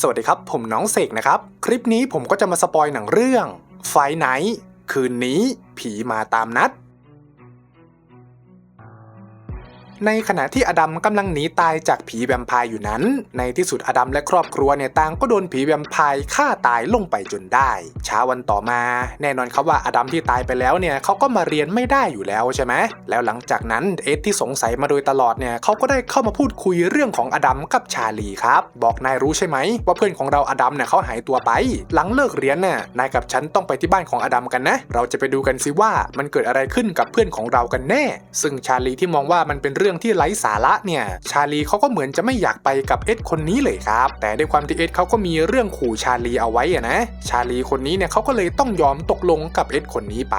สวัสดีครับ ผมน้องเสกนะครับ คลิปนี้ผมก็จะมาสปอยหนังเรื่อง ไฟไหน คืนนี้ผีมาตามนัด ในขณะที่อดัมกำลังหนีตายจากผีแวมไพร์อยู่นั้น ในที่สุดอดัมและครอบครัวเนี่ยต่างก็โดนผีแวมไพร์ฆ่าตายลงไปจนได้ เช้าวันต่อมา แน่นอนครับว่าอดัมที่ตายไปแล้วเนี่ยเขาก็มาเรียนไม่ได้อยู่แล้วใช่ไหมแล้วหลังจากนั้นเอ็ดที่สงสัยมาโดยตลอดเนี่ยเขาก็ได้เข้ามาพูดคุยเรื่องของอดัมกับชาลีครับ บอกนายรู้ใช่ไหม ว่าเพื่อนของเราอดัมเนี่ยเขาหายตัวไป หลังเลิกเรียนน่ะนายกับฉันต้องไปที่บ้านของอดัมกันนะ เราจะไปดูกันสิว่ามันเกิดอะไรขึ้นกับเพื่อนของเรากันแน่ ซึ่งชาลีที่มองว่ามันเป็นเรื่องื่องที่ไร้สาระเนี่ย ชาลีเขาก็เหมือนจะไม่อยากไปกับเอ็ดคนนี้เลยครับ แต่ด้วยความที่เอ็ดเขาก็มีเรื่องขู่ชาลีเอาไว้อะนะ ชาลีคนนี้เนี่ยเขาก็เลยต้องยอมตกลงกับเอ็ดคนนี้ไป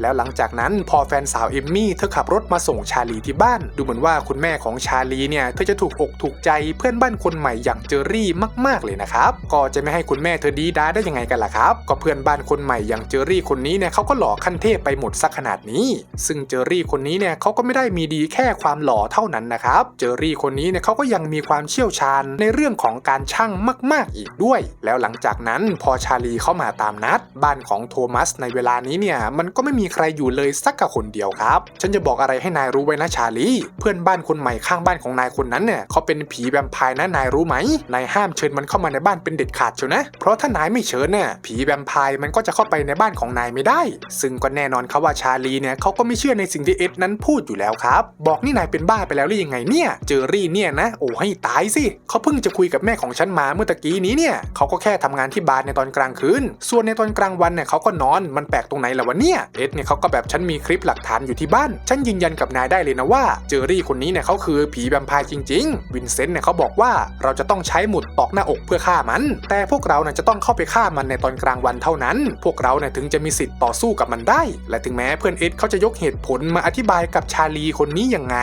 แล้วหลังจากนั้นพอแฟนสาวเอมมี่เธอขับรถมาส่งชาลีที่บ้าน ดูเหมือนว่าคุณแม่ของชาลีเนี่ยเธอจะถูกอกถูกใจเพื่อนบ้านคนใหม่อย่างเจอรี่มากๆเลยนะครับ ก็จะไม่ให้คุณแม่เธอดีด้าได้ยังไงกันล่ะครับ ก็เพื่อนบ้านคนใหม่อย่างเจอรี่คนนี้เนี่ยเขาก็หล่อขั้นเทพไปหมดสักขนาดนี้ ซึ่งเจอรี่คนนี้เนี่ยเขาก็ไม่ได้มีดีแค่ความหล่อเท่านั้นนะครับ เจอรี่คนนี้เนี่ยเขาก็ยังมีความเชี่ยวชาญในเรื่องของการช่างมาก ๆ อีกด้วย แล้วหลังจากนั้นพอชาลีเข้ามาตามนัด บ้านของโทมัสในเวลานี้เนี่ยมันก็ไม่มีใครอยู่เลยสักกับคนเดียวครับ ฉันจะบอกอะไรให้นายรู้ไว้นะชาลี เพื่อนบ้านคนใหม่ข้างบ้านของนายคนนั้นเนี่ยเขาเป็นผีแวมไพร์นะนายรู้ไหมนายห้ามเชิญมันเข้ามาในบ้านเป็นเด็ดขาดเชียวนะเพราะถ้านายไม่เชิญเนี่ยผีแวมไพร์มันก็จะเข้าไปในบ้านของนายไม่ได้ ซึ่งก็แน่นอนครับว่าชาลีเนี่ยเขาก็ไม่เชื่อในสิ่งที่เอ็ดนั้นพูดอยู่แล้วครับ บอกนี่นายเป็นบ้าไปแล้วหรือยังไงเนี่ย เจอรี่เนี่ยนะ โอ้ให้ตายสิเขาเพิ่งจะคุยกับแม่ของฉันมาเมื่อตะกี้นี้เนี่ยเขาก็แค่ทำงานที่บาร์ในตอนกลางคืน ส่วนในตอนกลางวันเนี่ยเขาก็นอน มันแปลกตรงไหนล่ะวะเนี่ยเอ็ดเนี่ยเขาก็แบบฉันมีคลิปหลักฐานอยู่ที่บ้าน ฉันยืนยันกับนายได้เลยนะว่า เจอรี่คนนี้เนี่ยเขาคือผีแวมไพร์จริง ๆ วินเซนต์เนี่ยเขาบอกว่าเราจะต้องใช้หมุดตอกหน้าอกเพื่อฆ่ามัน แต่พวกเราเนี่ยจะต้องเข้าไปฆ่ามันในตอนกลางวันเท่านั้น พวกเราเนี่ยถึงจะมีสิทธิ์ต่อสู้กับมันได้ และถึงแม้เพื่อนเอ็ดเขาจะยกเหตุผลมาอธิบายกับชาลีคนนี้ยังไง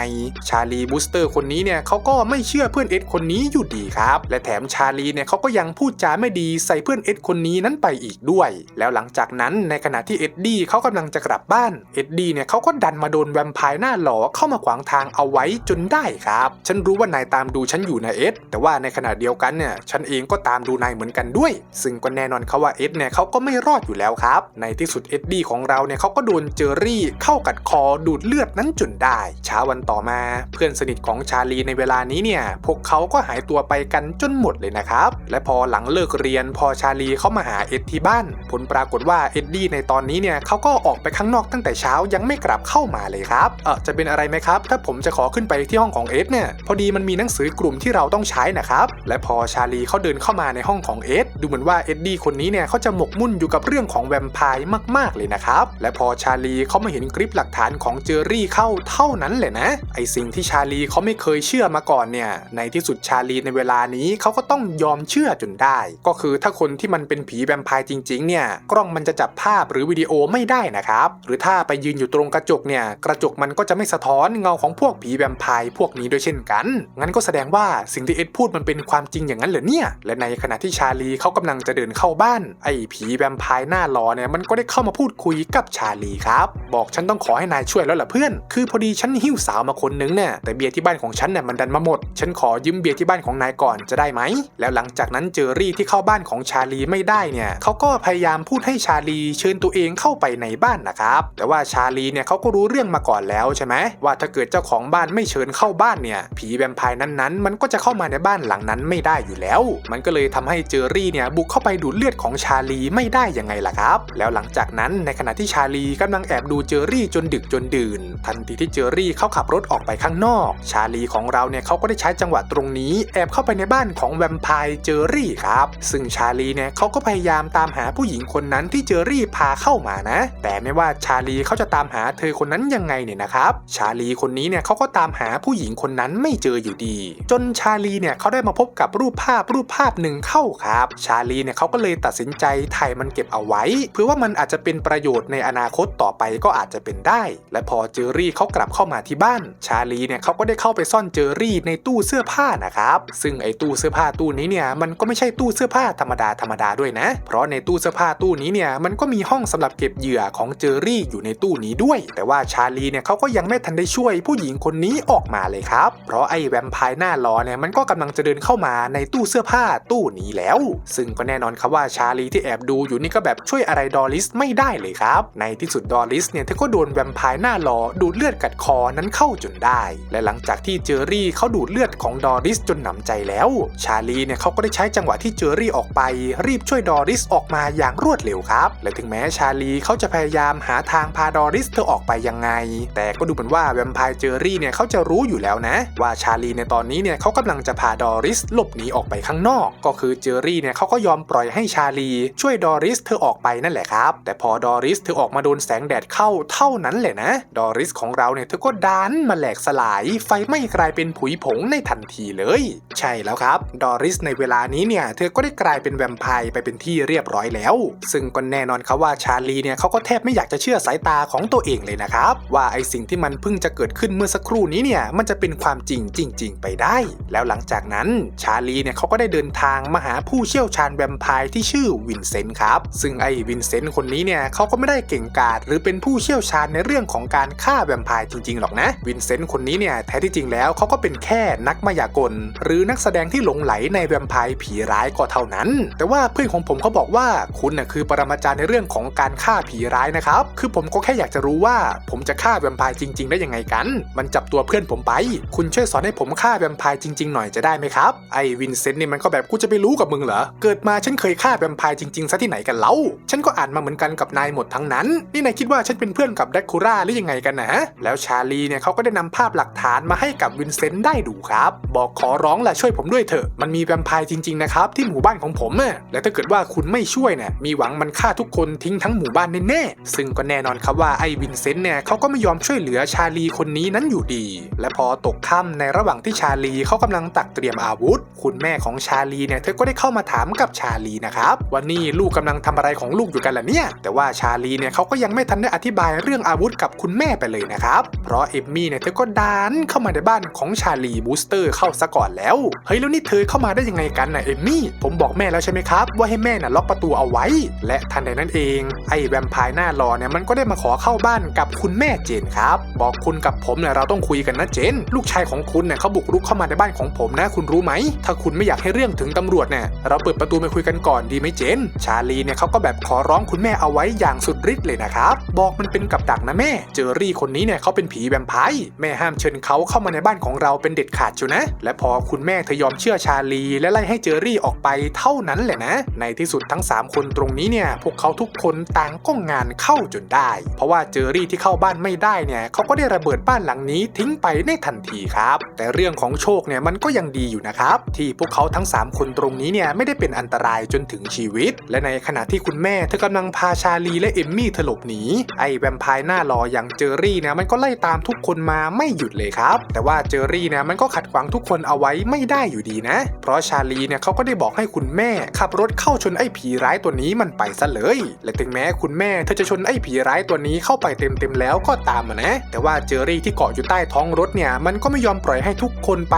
ชาลีบูสเตอร์คนนี้เนี่ยเขาก็ไม่เชื่อเพื่อนเอ็ดคนนี้อยู่ดีครับ และแถมชาลีเนี่ยเขาก็ยังพูดจาไม่ดีใส่เพื่อนเอ็ดคนนี้นั้นไปอีกด้วย แล้วหลังจากนั้นในขณะที่เอ็ดดี้เขากำลังจะกลับบ้านเอ็ดดี้เนี่ยเขาก็ดันมาโดนแวมไพร์หน้าหล่อเข้ามาขวางทางเอาไว้จนได้ครับ ฉันรู้ว่านายตามดูฉันอยู่นะเอ็ดแต่ว่าในขณะเดียวกันเนี่ยฉันเองก็ตามดูนายเหมือนกันด้วย ซึ่งก็แน่นอนเขาว่าเอ็ดเนี่ยเขาก็ไม่รอดอยู่แล้วครับ ในที่สุดเอ็ดดี้ของเราเนี่ยเขาก็โดนเจอรี่เข้ากัดคอดูดเลือดนั้นจนได้เช้าวันต่อมาเพื่อนสนิทของชาลีในเวลานี้เนี่ย พวกเขาก็หายตัวไปกันจนหมดเลยนะครับ และพอหลังเลิกเรียนพอชาลีเขามาหาเอ็ดที่บ้าน ผลปรากฏว่าเอ็ดดี้ในตอนนี้เนี่ยเขาก็ออกไปข้างนอกตั้งแต่เช้ายังไม่กลับเข้ามาเลยครับเออจะเป็นอะไรไหมครับ ถ้าผมจะขอขึ้นไปที่ห้องของเอ็ดเนี่ยพอดีมันมีหนังสือกลุ่มที่เราต้องใช้นะครับและพอชาลีเขาเดินเข้ามาในห้องของเอ็ดดูเหมือนว่าเอ็ดดี้คนนี้เนี่ยเขาจะหมกมุ่นอยู่กับเรื่องของแวมไพร์มาก ๆเลยนะครับและพอชาลีเขามาเห็นคลิปหลักฐานของเจอรี่เข้าเท่านั้นแหละนะไอสิ่งที่ชาลีเขาไม่เคยเชื่อมาก่อนเนี่ย ในที่สุดชาลีในเวลานี้เขาก็ต้องยอมเชื่อจนได้ ก็คือถ้าคนที่มันเป็นผีแวมไพร์จริงๆ เนี่ย กล้องมันจะจับภาพหรือวิดีโอไม่ได้นะครับ หรือถ้าไปยืนอยู่ตรงกระจกเนี่ย กระจกมันก็จะไม่สะท้อนเงาของพวกผีแวมไพร์พวกนี้ด้วยเช่นกัน งั้นก็แสดงว่าสิ่งที่เอ็ดพูดมันเป็นความจริงอย่างนั้นเหรอเนี่ย และในขณะที่ชาลีเขากำลังจะเดินเข้าบ้าน ไอ้ผีแวมไพร์หน้าหลอเนี่ย มันก็ได้เข้ามาพูดคุยกับชาลีครับ บอกฉันต้องขอให้นายช่วยแล้วล่ะเพื่อน คือพอดีฉันหิ้วสาวมาคนนึงเนี่ยแต่เบียร์ที่บ้านของฉันเนี่ยมันดันมาหมด ฉันขอยืมเบียร์ที่บ้านของนายก่อนจะได้ไหม แล้วหลังจากนั้นเจอรี่ที่เข้าบ้านของชาลีไม่ได้เนี่ยเขาก็พยายามพูดให้ชาลีเชิญตัวเองเข้าไปในบ้านนะครับ แต่ว่าชาลีเนี่ยเขาก็รู้เรื่องมาก่อนแล้วใช่ไหมว่าถ้าเกิดเจ้าของบ้านไม่เชิญเข้าบ้านเนี่ย ผีแวมไพร์นั้นๆ มันก็จะเข้ามาในบ้านหลังนั้นไม่ได้อยู่แล้ว มันก็เลยทำให้เจอรี่เนี่ยบุกเข้าไปดูดเลือดของชาลีไม่ได้ยังไงล่ะครับ แล้วหลังจากนั้นในขณะที่ชาลีกำลังแอบดูเจอรี่จนดึกจนดื่น ทันทีที่เจอรี่เขาขับรถออกไปข้างนอก ชาลีของเราเนี่ยเขาก็ได้ใช้จังหวะตรงนี้ แอบเข้าไปในบ้านของแวมไพร์เจอรี่ครับ ซึ่งชาลีเนี่ยเขาก็พยายามตามหาผู้หญิงคนนั้นที่เจอรี่พาเข้ามานะ แต่ไม่ว่าชาลีเขาจะตามหาเธอคนนั้นยังไงเนี่ยนะครับ ชาลีคนนี้เนี่ยเขาก็ตามหาผู้หญิงคนนั้นไม่เจออยู่ดี จนชาลีเนี่ยเขาได้มาพบกับรูปภาพรูปภาพหนึ่งเข้าครับ ชาลีเนี่ยเขาก็เลยตัดสินใจถ่ายมันเก็บเอาไว้เพื่อว่ามันอาจจะเป็นประโยชน์ในอนาคตต่อไปก็อาจจะเป็นได้ และพอเจอรี่เขากลับเข้ามาที่บ้านชาลีเนี่ยเขาก็ได้เข้าไปซ่อนเจอรี่ในตู้เสื้อผ้านะครับซึ่งไอ้ตู้เสื้อผ้าตู้นี้เนี่ยมันก็ไม่ใช่ตู้เสื้อผ้าธรรมดาธรรมดาด้วยนะ เพราะในตู้เสื้อผ้าตู้นี้เนี่ยมันก็มีห้องสำหรับเก็บเหยื่อของเจอรี่อยู่ในตู้นี้ด้วย แต่ว่าชาลีเนี่ยเขาก็ยังไม่ทันได้ช่วยผู้หญิงคนนี้ออกมาเลยครับ เพราะไอ้แวมไพร์หน้าล้อเนี่ยมันก็กำลังจะเดินเข้ามาในตู้เสื้อผ้าตู้นี้แล้ว ซึ่งก็แน่นอนครับว่าชาลีที่แอบดูอยู่นี่ก็แบบช่วยอะไรดอริสไม่ได้เลยครับ ในที่สุดดอริสเนี่ยเธอก็โดนแวมไพร์หน้าล้อดูดเลือดกัดคอนั้นเข้าจนได้ และหลังจากที่เจอรี่เขาดูดเลือดของดอริสจนหนำใจแล้ว ชาลีเนี่ยเขาก็ได้ใช้จังหวะที่เจอรี่ออกไป รีบช่วยดอริสออกมาอย่างรวดเร็วครับ และถึงแม้ชาลีเขาจะพยายามหาทางพาดอริสเธอออกไปยังไง แต่ก็ดูเหมือนว่าแวมไพร์เจอรี่เนี่ยเขาจะรู้อยู่แล้วนะ ว่าชาลีในตอนนี้เนี่ยเขากำลังจะพาดอริสหลบหนีออกไปข้างนอก ก็คือเจอรี่เนี่ยเขาก็ยอมปล่อยให้ชาลี ช่วยดอริสเธอออกไปนั่นแหละครับ แต่พอดอริสเธอออกมาโดนแสงแดดเข้าเท่านั้นแหละนะ ดอริสของเราเนี่ยเธอก็ดันมาแลกสลาย ไฟไหม้กลายเป็นผุยผงในทันทีเลย ใช่แล้วครับ ดอริสในเวลานี้เนี่ยเธอก็ได้กลายเป็นแวมไพร์ไปเป็นที่เรียบร้อยแล้ว ซึ่งก็แน่นอนครับว่าชาลีเนี่ยเขาก็แทบไม่อยากจะเชื่อสายตาของตัวเองเลยนะครับ ว่าไอสิ่งที่มันเพิ่งจะเกิดขึ้นเมื่อสักครู่นี้เนี่ยมันจะเป็นความจริงจริง ๆ ไปได้ แล้วหลังจากนั้นชาลีเนี่ยเขาก็ได้เดินทางมาหาผู้เชี่ยวชาญแวมไพร์ที่ชื่อวินเซนต์ครับ ซึ่งไอวินเซนต์คนนี้เนี่ยเขาก็ไม่ได้เก่งกาจหรือเป็นผู้เชี่ยวชาญในเรื่องของการฆ่าแวมไพร์จริงๆหรอกนะวินเซนต์คนนี้เนี่ยแท้ที่จริงแล้วเขาก็เป็นแค่นักมายากล หรือนักแสดงที่หลงไหลในแวมไพร์ผีร้ายก็เท่านั้น แต่ว่าเพื่อนของผมเขาบอกว่าคุณน่ะคือปรมาจารย์ในเรื่องของการฆ่าผีร้ายนะครับ คือผมก็แค่อยากจะรู้ว่า ผมจะฆ่าแวมไพร์จริง ๆ ได้ยังไงกัน มันจับตัวเพื่อนผมไป คุณช่วยสอนให้ผมฆ่าแวมไพร์จริง ๆ หน่อยจะได้ไหมครับ ไอ้วินเซนต์เนี่ยมันก็แบบกูจะไปรู้กับมึงเหรอ เกิดมาฉันเคยฆ่าแวมไพร์จริงๆซะที่ไหนกันเล่า ฉันก็อ่านมาเหมือนกันกับนายหมดทั้งนั้น นี่นายคิดว่าฉันเป็นเพื่อนกับแดกคูร่าหรือยังไงกันนะแล้วชาลีเนี่ยเขาก็ได้นำภาพหลักฐานมาให้กับวินเซนต์ได้ดูครับ บอกขอร้องแหละช่วยผมด้วยเถอะ มันมีแวมไพร์จริงๆนะครับที่หมู่บ้านของผมอะและถ้าเกิดว่าคุณไม่ช่วยเนี่ยมีหวังมันฆ่าทุกคนทิ้งทั้งหมู่บ้านแน่ๆซึ่งก็แน่นอนครับว่าไอ้วินเซนต์เนี่ยเขาก็ไม่ยอมช่วยเหลือชาลีคนนี้นั้นอยู่ดี และพอตกค่ำในระหว่างที่ชาลีเขากำลังตักเตรียมอาวุธ คุณแม่ของชาลีเนี่ยเธอก็ได้เข้ามาถามกับชาลีนะครับว่านี่ลูกกำลังทำอะไรของลูกอยู่กันล่ะเนี่ย แต่ว่าชาลีเนี่ยเขาก็ยังไม่ทันได้อธิบายเรื่องอาวุธกับคุณแม่ไปเลยนะครับ เพราะเอมมี่เนี่ยเธอก็ดันเข้ามาในบ้านของชาลีบูสเตอร์เข้าซะก่อนแล้ว เฮ้ยแล้วนี่เธอเข้ามาได้ยังไงกันนะเอมมี่ ผมบอกแม่แล้วใช่ไหมครับ ว่าให้แม่น่ะล็อกประตูเอาไว้ และทันใดนั้นเองไอ้แวมไพร์หน้าหล่อเนี่ยมันก็ได้มาขอเข้าบ้านกับคุณแม่เจนครับ บอกคุณกับผมเนี่ยเราต้องคุยกันนะเจน ลูกชายของคุณเนี่ยเขาบุกรุกเข้ามาในบ้านของผมนะคุณรู้ไหม ถ้าคุณไม่อยากให้เรื่องถึงตำรวจเนี่ยเราเปิดประตูไปคุยกันก่อนดีไหมเจน ชาลีเนี่ยเขาก็แบบขอร้องคุณแม่เอาไว้อย่างสุดฤทธิ์เลยนะครับบอกมันเป็นกับดักนะแม่ เจอรี่คนนี้เนี่ยเขาเป็นผีแวมไพร์แม่ห้ามเชิญเขาเข้ามาในบ้านของเราเป็นเด็ดขาดชูนะ และพอคุณแม่เธอยอมเชื่อชาลี และไล่ให้เจอรี่ออกไปเท่านั้นแหละนะ ในที่สุดทั้ง 3 คนตรงนี้เนี่ย พวกเขาทุกคนต่างก็งานเข้าจนได้ เพราะว่าเจอรี่ที่เข้าบ้านไม่ได้เนี่ยเขาก็ได้ระเบิดบ้านหลังนี้ทิ้งไปในทันทีครับ แต่เรื่องของโชคเนี่ยมันก็ยังดีอยู่นะครับ ที่พวกเขาทั้ง 3 คนตรงนี้เนี่ยไม่ได้เป็นอันตรายจนถึงชีวิต และในขณะที่คุณแม่เธอกำลังพาชาลีและเอมมี่เธอหลบหนีไอ้แวมไพร์หน้าหล่ออย่างเจอรี่เนี่ยมันก็ไล่ตามทุกคนมาไม่หยุดเลยครับ แต่ว่าเจอรี่เนี่ยมันก็ขัดขวางทุกคนเอาไว้ไม่ได้อยู่ดีนะ เพราะชาลีเนี่ยเขาก็ได้บอกให้คุณแม่ ขับรถเข้าชนไอ้ผีร้ายตัวนี้มันไปซะเลย และถึงแม้คุณแม่เธอจะชนไอ้ผีร้ายตัวนี้เข้าไปเต็มๆแล้วก็ตามมานะ แต่ว่าเจอรี่ที่เกาะอยู่ใต้ท้องรถเนี่ยมันก็ไม่ยอมปล่อยให้ทุกคนไป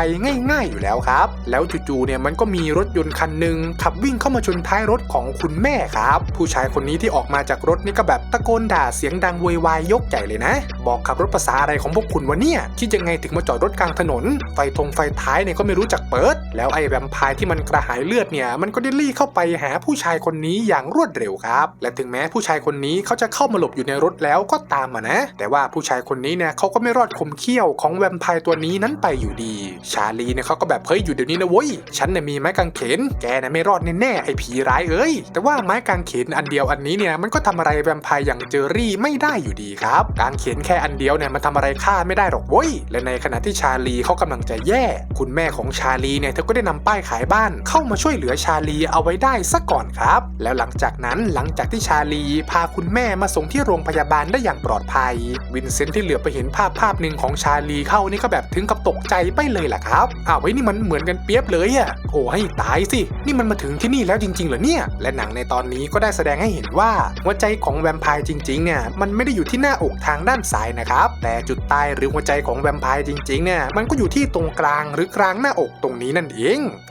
ง่าย ๆอยู่แล้วครับ แล้วจู่ๆเนี่ยมันก็มีรถยนต์คันหนึ่งขับวิ่งเข้ามาชนท้ายรถของคุณแม่ครับ ผู้ชายคนนี้ที่ออกมาจากรถนี่ก็แบบตะโกนด่าเสียงดังโวยวายยกใหญ่เลยนะ บอกขับรถภาษาอะไรของพวกคุณวะเนี่ย คิดยังไงถึงมาจอดรถกลางถนน ไฟทงไฟท้ายเนี่ยก็ไม่รู้จักเปิด แล้วไอ้แวมไพร์ที่มันกระหายเลือดเนี่ย มันก็ได้ลี่เข้าไปหาผู้ชายคนนี้อย่างรวดเร็วครับ และถึงแม้ผู้ชายคนนี้เขาจะเข้ามาหลบอยู่ในรถแล้วก็ตามมานะ แต่ว่าผู้ชายคนนี้เนี่ยเขาก็ไม่รอดคมเขี้ยวของแวมไพร์ตัวนี้นั้นไปอยู่ดี ชาลีเนี่ยเขาก็แบบเฮ้ยอยู่เดี๋ยวนี้นะเว้ยฉันเนี่ยมีไม้กางเขนแกเนี่ยไม่รอดแน่ๆไอ้ผีร้ายเอ้ยแต่ว่าไม้กางเขนอันเดียวอันนี้เนี่ยมันก็ทำอะไรแวมไพร์อย่างเจอรี่ไม่ได้อยู่ดีครับกางเขนแค่อันเดียวเนี่ยมันทำอะไรฆ่าไม่ได้หรอกเว้ยและในขณะที่ชาลีเขากำลังจะแย่ คุณแม่ของชาลีเนี่ยเธอก็ได้นำป้ายขายบ้าน เข้ามาช่วยเหลือชาลีเอาไว้ได้ซะก่อนครับ แล้วหลังจากนั้นหลังจากที่ชาลี พาคุณแม่มาส่งที่โรงพยาบาลได้อย่างปลอดภัย วินเซนต์ที่เหลือไปเห็นภาพภาพหนึ่งของชาลีเข้านี่ก็แบบถึงกับตกใจไปเลยแหละครับอ้าวไว้นี่มันเหมือนกันเปียบเลยอะโอ้ให้ตายสิ นี่มันมาถึงที่นี่แล้วจริงๆเหรอเนี่ย และหนังในตอนนี้ก็ได้แสดงให้เห็นว่าหัวใจของแวมไพร์จริงๆเนี่ยมันไม่ได้อยู่ที่หน้าอกทางด้านซ้ายนะครับ แต่จุดตายหรือหัวใจของแวมไพร์จริงๆเนี่ยมันก็อยู่ที่ตรงกลางหรือกลางหน้าอกตรงนี้นั่นเอง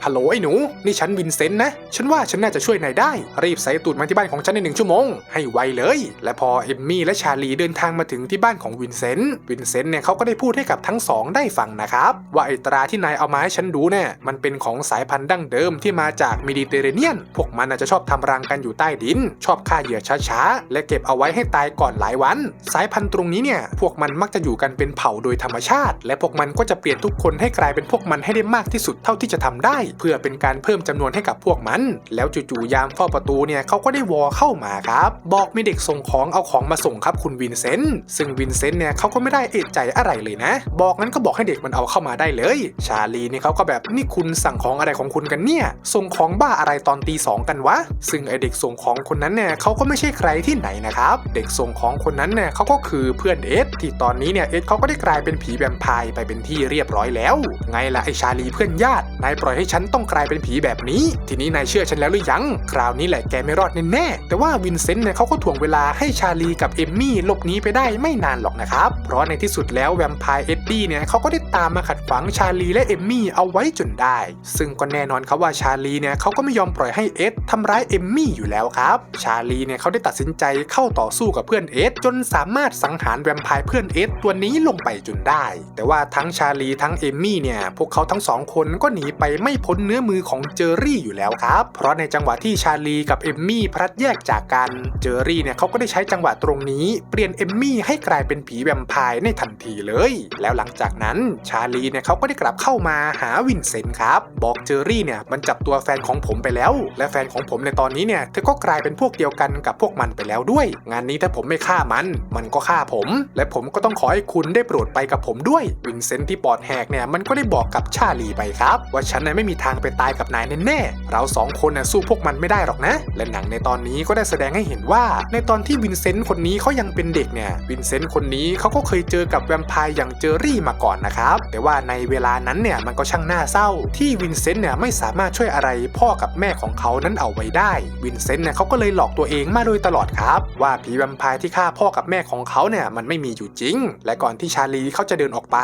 ฮัลโหลไอ้หนู นี่ฉันวินเซนต์นะ ฉันว่าฉันน่าจะช่วยนายได้ รีบใส่ตูดมาที่บ้านของฉันในหนึ่งชั่วโมง ให้ไวเลย และพอเอมมี่และชาลีเดินทางมาถึงที่บ้านของวินเซนต์ วินเซนต์เนี่ยเขาก็ได้พูดให้กับทั้งสองได้ฟังนะครับ ว่าไอตราที่นายเอามาให้ฉันดูเนี่ยมันเป็นของสายพันธุ์ดั้งเดิมที่มาจากเมดิเตอร์เรเนียน พวกมันอาจจะชอบทำรังกันอยู่ใต้ดิน ชอบฆ่าเหยื่อช้าๆ และเก็บเอาไว้ให้ตายก่อนหลายวัน สายพันธุ์ตรงนี้เนี่ยพวกมันมักจะอยู่กันเป็นเผ่าโดยธรรมชาติ และพวกมันก็จะเปลี่ยนทุกคนให้กลายเป็นพวกมันให้ได้มากที่สุดเท่าที่จะทำได้ เพื่อเป็นการเพิ่มจำนวนให้กับพวกมัน แล้วจู่ๆยามเฝ้าประตูเนี่ยเขาก็ได้วอเข้ามาครับบอกมีเด็กส่งของเอาของมาส่งครับคุณวินเซนต์ซึ่งวินเซนต์เนี่ยเขาก็ไม่ได้เอะใจอะไรเลยนะ บอกงั้นก็บอกให้เด็กมันเอาเข้ามาได้เลย ชาลีเนี่ยเขาก็แบบนี่คุณสั่งของอะไรของคุณกันเนี่ย ส่งของบ้าอะไรตอนตีสองกันวะ ซึ่งไอเด็กส่งของคนนั้นเนี่ยเขาก็ไม่ใช่ใครที่ไหนนะครับ เด็กส่งของคนนั้นเนี่ยเขาก็คือเพื่อนเอสที่ตอนนี้เนี่ยเอสเขาก็ได้กลายเป็นผีแวมไพร์ไปเป็นที่เรียบร้อยแล้ว ไงล่ะไอชาลีเพื่อนญาตินายปล่อยให้ฉันต้องกลายเป็นผีแบบนี้ ทีนี้นายเชื่อฉันแล้วหรือยัง คราวนี้แหละแกไม่รอดแน่แต่ว่าวินเซนต์เนี่ยเขาก็ถ่วงเวลาให้ชาลีกับเอมมี่หลบหนีไปได้ไม่นานหรอกนะครับ เพราะในที่สุดแล้วแวมไพร์เอ็ดดี้เนี่ยเขาก็ได้ตามมาขัดขวางชาลีและเอมมี่เอาไว้จนได้ ซึ่งก็แน่นอนครับว่าชาลีเนี่ยเขาก็ไม่ยอมปล่อยให้เอ็ดทำร้ายเอมมี่อยู่แล้วครับ ชาลีเนี่ยเขาได้ตัดสินใจเข้าต่อสู้กับเพื่อนเอ็ดจนสามารถสังหารแวมไพร์เพื่อนเอ็ดตัวนี้ลงไปจนได้ แต่ว่าทั้งชาลีทั้งเอมมี่เนี่ยพวกเขาทั้งสองคนก็หนีไปไม่พ้นเนื้อมือของเจอรี่อยู่แล้วครับ เพราะในจังหวะที่ชาลีกับเอมมี่พลัดแยกจากกันเจอรี่เนี่ยเขาก็ได้ใช้จังหวะตรงนี้เปลี่ยนเอมมี่ให้กลายเป็นผีแวมไพร์ในทันทีเลย แล้วหลังจากนั้นชาลีเนี่ยเขาก็ได้กลับเข้ามาหาวินเซนต์ครับ บอกเจอรี่เนี่ยมันจับตัวแฟนของผมไปแล้ว และแฟนของผมในตอนนี้เนี่ยเธอก็กลายเป็นพวกเดียวกันกับพวกมันไปแล้วด้วย งานนี้ถ้าผมไม่ฆ่ามัน มันก็ฆ่าผม และผมก็ต้องขอให้คุณได้โปรดไปกับผมด้วยวินเซนต์ที่ปอดแหกเนี่ยมันก็ได้บอกกับชาลีไปครับว่าฉันน่ะไม่มีทางไปตายกับนายแน่ๆ เราสองคนน่ะสู้พวกมันไม่ได้หรอกนะ และหนังในตอนนี้ก็ได้แสดงให้เห็นว่า ในตอนที่วินเซนต์คนนี้เขายังเป็นเด็กเนี่ย วินเซนต์คนนี้เขาก็เคยเจอกับแวมไพร์อย่างเจอรี่มาก่อนนะครับ แต่ว่าในเวลานั้นเนี่ยมันก็ช่างน่าเศร้า ที่วินเซนต์เนี่ยไม่สามารถช่วยอะไรพ่อกับแม่ของเขานั้นเอาไว้ได้ วินเซนต์เนี่ยเขาก็เลยหลอกตัวเองมาโดยตลอดครับว่าผีแวมไพร์ที่ฆ่าพ่อกับแม่ของเขาเนี่ยมันไม่มีอยู่จริง และก่อนที่ชาลีเขาจะเดินออกไป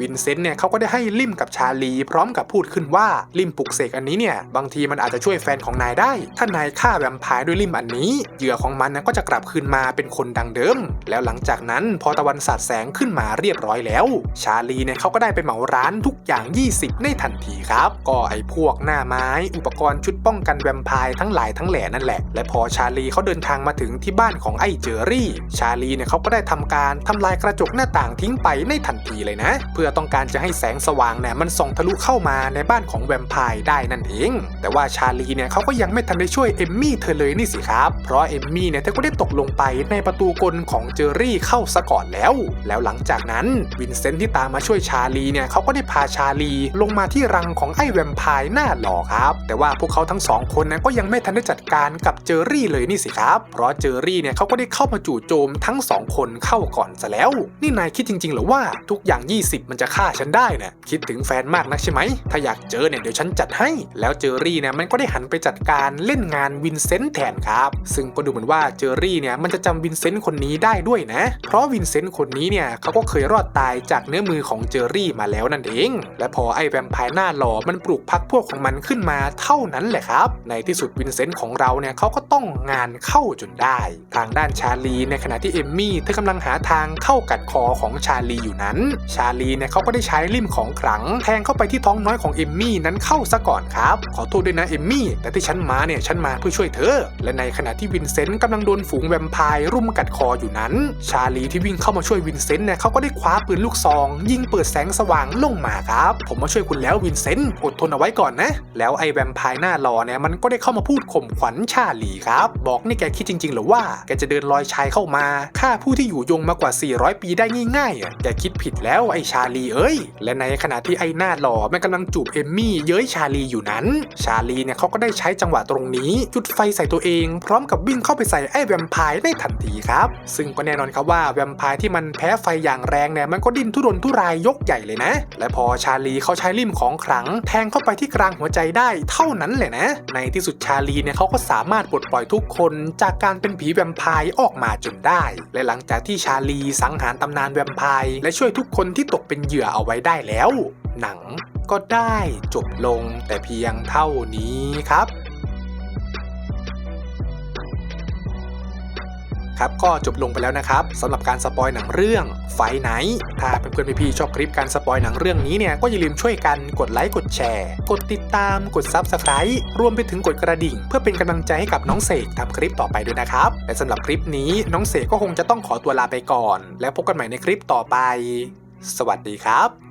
วินเซนต์เนี่ยเขาก็ได้ให้ลิมกับชาลีพร้อมกับพูดขึ้นว่าลิมปลุกเสกอันนี้เนี่ยบางทีมันอาจจะช่วยแฟนของนายได้ ถ้านายฆ่าแวมไพร์ด้วยลิมอันนี้เหยื่อของมันนะก็จะกลับคืนมาเป็นคนดังเดิม แล้วหลังจากนั้นพอตะวันสาดแสงขึ้นมาเรียบร้อยแล้ว ชาลีเนี่ยเขาก็ได้ไปเหมาร้านทุกอย่าง 20 ในทันทีครับ ก็ไอ้พวกหน้าไม้ อุปกรณ์ชุดป้องกันแวมไพร์ทั้งหลายทั้งแหล่นั่นแหละ และพอชาลีเขาเดินทางมาถึงที่บ้านของไอ้เจอรี่ ชาลีเนี่ยเขาก็ได้ทำการทำลายกระจกหน้าต่างทิ้งไปในทันทีเลยนะ เพื่อต้องการจะให้แสงสว่างเนี่ยมันส่องทะลุเข้ามาในบ้านของแวมไพร์ได้นั่นเอง แต่ว่าชาลีเนี่ยเขาก็ยังไม่ทันได้ช่วยเอมมี่เธอเลยนี่สิครับ เพราะเอมมี่เนี่ยเธอก็ได้ตกลงไปในประตูกลของเจอรี่เข้าซะก่อนแล้ว แล้วหลังจากนั้นวินเซนต์ที่ตามมาช่วยชาลีเนี่ยเขาก็ได้พาชาลีลงมาที่รังของไอ้แวมไพร์หน้าหล่อครับ แต่ว่าพวกเขาทั้งสองคนนะก็ยังไม่ทันได้จัดการกับเจอรี่เลยนี่สิครับ เพราะเจอรี่เนี่ยเขาก็ได้เข้ามาจู่โจมทั้งสองคนเข้าก่อนซะแล้ว นี่นายคิดจริงๆหรือว่าทุกอย่าง 20 มันจะฆ่าฉันได้นะคิดถึงแฟนมากนักใช่ไหม ถ้าอยากเจอเนี่ยเดี๋ยวฉันจัดให้ แล้วเจอรี่เนี่ยมันก็ได้หันไปจัดการเล่นงานวินเซนต์แทนครับ ซึ่งก็ดูเหมือนว่าเจอรี่เนี่ยมันจะจำวินเซนต์คนนี้ได้ด้วยนะ เพราะวินเซนต์คนนี้เนี่ยเขาก็เคยรอดตายจากเนื้อมือของเจอรี่มาแล้วนั่นเอง และพอไอ้แวมไพร์หน้าหล่อมันปลุกพักพวกของมันขึ้นมาเท่านั้นแหละครับ ในที่สุดวินเซนต์ของเราเนี่ยเขาก็ต้องงานเข้าจนได้ ทางด้านชาลีในขณะที่เอมมี่เธอกำลังหาทางเข้ากัดคอของชาลีอยู่นั้น ชาลีเนี่ยเขาก็ได้ใช้ลิ่มของขลังแทงเข้าไปที่ท้องน้อยของเอมมี่นั้นเข้าซะก่อนครับ ขอโทษด้วยนะเอมมี่ แต่ที่ฉันมาเนี่ยฉันมาเพื่อช่วยเธอ และในขณะที่วินเซนต์กำลังโดนฝูงแวมไพร์รุมกัดคออยู่นั้น ชาลีที่วิ่งเข้ามาช่วยวินเซนต์เนี่ยเขาก็ได้คว้าปืนลูกซอง ยิงเปิดแสงสว่างลงมาครับ ผมมาช่วยคุณแล้ววินเซนต์อดทนเอาไว้ก่อนนะ แล้วไอ้แวมไพร์หน้าหล่อเนี่ยมันก็ได้เข้ามาพูดข่มขวัญชาลีครับ บอกนี่แกคิดจริงๆหรือว่าแกจะเดินลอยชายเข้ามาฆ่าผู้ที่อยู่ยงมากว่า 400 ปีได้ง่ายๆอะแกคิดผิดแล้วไอ้ชาลีเอ้ย และในขณะที่ไอ้หน้าหล่อมันกำลังจูบเอมมี่เย้ยชาลีอยู่นั้น ชาลีเนี่ยเขาก็ได้ใช้จังหวะตรงนี้จุดไฟใส่ตัวเอง พร้อมกับวิ่งเข้าไปใส่ไอ้แวมไพร์ได้ทันทีครับ ซึ่งก็แน่นอนครับว่าแวมไพร์ที่มันแพ้ไฟอย่างแรงเนี่ยมันก็ดิ้นทุรนทุรายยกใหญ่เลยนะ และพอชาลีเขาใช้ลิ่มของขลัง แทงเข้าไปที่กลางหัวใจได้เท่านั้นแหละนะ ในที่สุดชาลีเนี่ยเขาก็สามารถปลดปล่อยทุกคนจากการเป็นผีแวมไพร์ออกมาจนได้ และหลังจากที่ชาลีสังหารตำนานแวมไพร์และช่วยทุกคนที่ตกเป็นเหยื่อเอาไว้ได้แล้ว หนังก็ได้จบลงแต่เพียงเท่านี้ครับ ครับก็จบลงไปแล้วนะครับสำหรับการสปอยหนังเรื่องไฟไหน ถ้าเพื่อนๆพี่ๆชอบคลิปการสปอยหนังเรื่องนี้เนี่ยก็อย่าลืมช่วยกันกดไลค์กดแชร์ กดติดตามกด Subscribe รวมไปถึงกดกระดิ่ง เพื่อเป็นกำลังใจให้กับน้องเสกทำคลิปต่อไปด้วยนะครับและสำหรับคลิปนี้น้องเสกก็คงจะต้องขอตัวลาไปก่อน แล้วพบกันใหม่ในคลิปต่อไป สวัสดีครับ